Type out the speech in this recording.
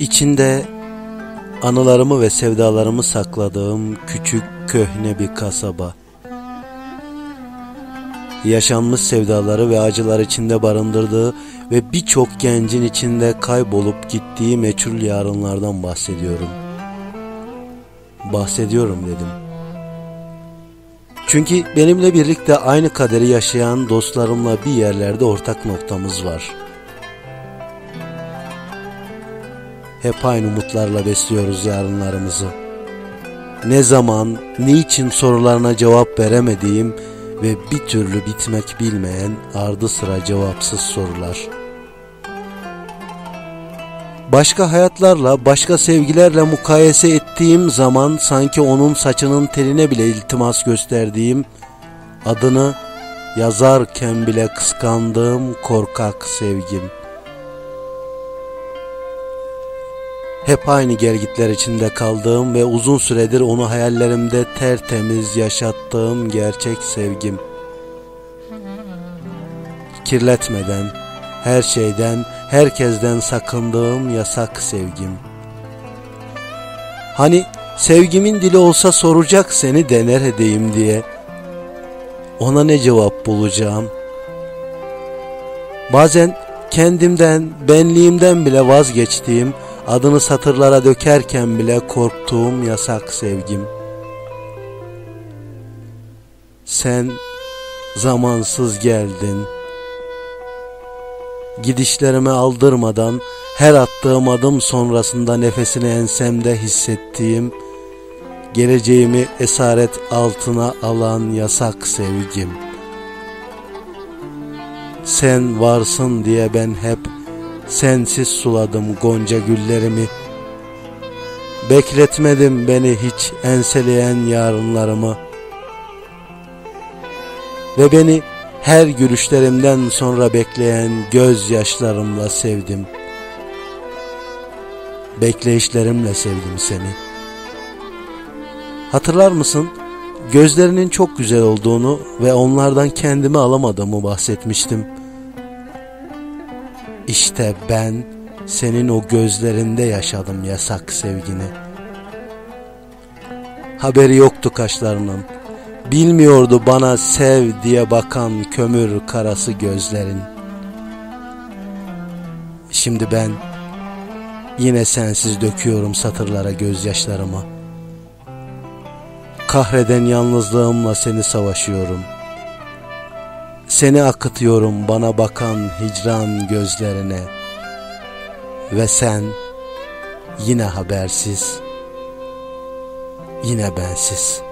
İçinde anılarımı ve sevdalarımı sakladığım küçük köhne bir kasaba. Yaşanmış sevdaları ve acılar içinde barındırdığı ve birçok gencin içinde kaybolup gittiği meçhul yarınlardan bahsediyorum. Bahsediyorum dedim. Çünkü benimle birlikte aynı kaderi yaşayan dostlarımla bir yerlerde ortak noktamız var.'' Hep aynı umutlarla besliyoruz yarınlarımızı. Ne zaman, niçin sorularına cevap veremediğim ve bir türlü bitmek bilmeyen ardı sıra cevapsız sorular. Başka hayatlarla, başka sevgilerle mukayese ettiğim zaman sanki onun saçının teline bile iltimas gösterdiğim, adını yazarken bile kıskandığım korkak sevgim.'' Hep aynı gergitler içinde kaldığım ve uzun süredir onu hayallerimde tertemiz yaşattığım gerçek sevgim. Kirletmeden, her şeyden, herkesten sakındığım yasak sevgim. Hani sevgimin dili olsa soracak seni dener edeyim diye. Ona ne cevap bulacağım? Bazen kendimden, benliğimden bile vazgeçtiğim Adını satırlara dökerken bile korktuğum yasak sevgim. Sen zamansız geldin. Gidişlerime aldırmadan her attığım adım sonrasında nefesini ensemde hissettiğim, geleceğimi esaret altına alan yasak sevgim. Sen varsın diye ben hep Sensiz suladım gonca güllerimi. Bekletmedim beni hiç enseleyen yarınlarımı. Ve beni her gülüşlerimden sonra bekleyen gözyaşlarımla sevdim. Bekleyişlerimle sevdim seni. Hatırlar mısın? Gözlerinin çok güzel olduğunu ve onlardan kendimi alamadığımı bahsetmiştim.'' İşte ben senin o gözlerinde yaşadım yasak sevgini. Haberi yoktu kaşlarının. Bilmiyordu bana sev diye bakan kömür karası gözlerin. Şimdi ben yine sensiz döküyorum satırlara gözyaşlarımı. Kahreden yalnızlığımla seni savaşıyorum.'' Seni akıtıyorum bana bakan hicran gözlerine Ve sen yine habersiz, yine bensiz.''